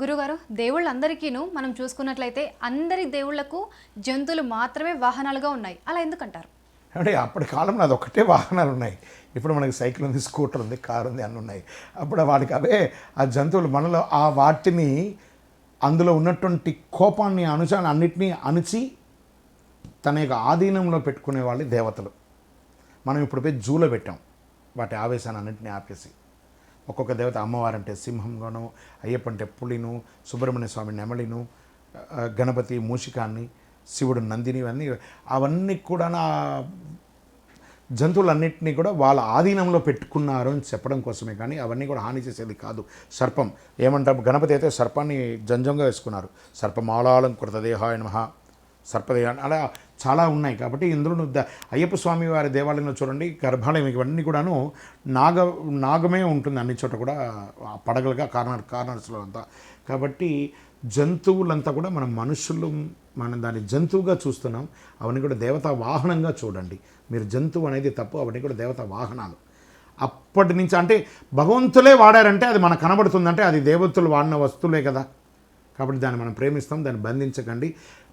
గురుగారు దేవుళ్ళందరికీను మనం చూసుకున్నట్లయితే అందరి దేవుళ్ళకు జంతువులు మాత్రమే వాహనాలుగా ఉన్నాయి. అలా ఎందుకంటారు? అంటే అప్పటి కాలంలో అది ఒకటే వాహనాలు ఉన్నాయి. ఇప్పుడు మనకి సైకిల్ ఉంది స్కూటర్ ఉంది కారు ఉంది అన్నీ ఉన్నాయి. అప్పుడు వాటికి అవే ఆ జంతువులు మనలో ఆ వాటిని అందులో ఉన్నటువంటి కోపాన్ని అనుచాన్ని అన్నిటినీ అణిచి తన యొక్క ఆధీనంలో పెట్టుకునే వాళ్ళు దేవతలు. మనం ఇప్పుడు పోయి జూలో పెట్టాం. వాటి ఆవేశాన్ని అన్నింటినీ ఆపేసి. ఒక్కొక్క దేవత అమ్మవారంటే సింహంగాను అయ్యప్ప అంటే పులిను సుబ్రహ్మణ్య స్వామి నెమలిను గణపతి మూషికాన్ని శివుడు నందిని ఇవన్నీ. అవన్నీ కూడా నా జంతువులన్నింటినీ కూడా వాళ్ళ ఆధీనంలో పెట్టుకున్నారు అని చెప్పడం కోసమే కానీ అవన్నీ కూడా హాని చేసేది కాదు. సర్పం ఏమంటారు గణపతి అయితే సర్పాన్ని జంజంగా వేసుకున్నారు. సర్పమాలాలం కృతదేహాయ మహా సర్పదే అలా చాలా ఉన్నాయి కాబట్టి ఇందులో అయ్యప్ప స్వామి వారి దేవాలయంలో చూడండి గర్భాలయం ఇవన్నీ కూడాను నాగ నాగమే ఉంటుంది అన్ని చోట కూడా పడగలుగా కార్నర్ కార్నర్స్లో అంతా కాబట్టి జంతువులంతా కూడా మనం మనుషులు మనం దాన్ని జంతువుగా చూస్తున్నాం అవన్నీ కూడా దేవతా వాహనంగా చూడండి. మీరు జంతువు అనేది తప్పు అవన్నీ కూడా దేవతా వాహనాలు. అప్పటి నుంచి అంటే భగవంతులే వాడారంటే అది మనకు కనబడుతుందంటే అది దేవతలు వాడిన వస్తువులే కదా. కాబట్టి దాన్ని మనం ప్రేమిస్తాం దాన్ని బంధించకండి.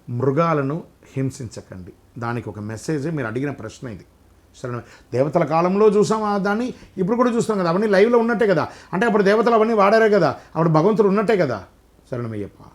మృగాలను హింసించకండి. దానికి ఒక మెసేజ్ మీరు అడిగిన ప్రశ్న ఇది. సరే దేవతల కాలంలో చూసాం దాన్ని? ఇప్పుడు కూడా చూస్తాం కదా అవన్నీ లైవ్లో ఉన్నట్టే కదా. అంటే అప్పుడు దేవతలు అవన్నీ వాడారే కదా. అప్పుడు భగవంతుడు ఉన్నట్టే కదా. శరణమయ్యప్ప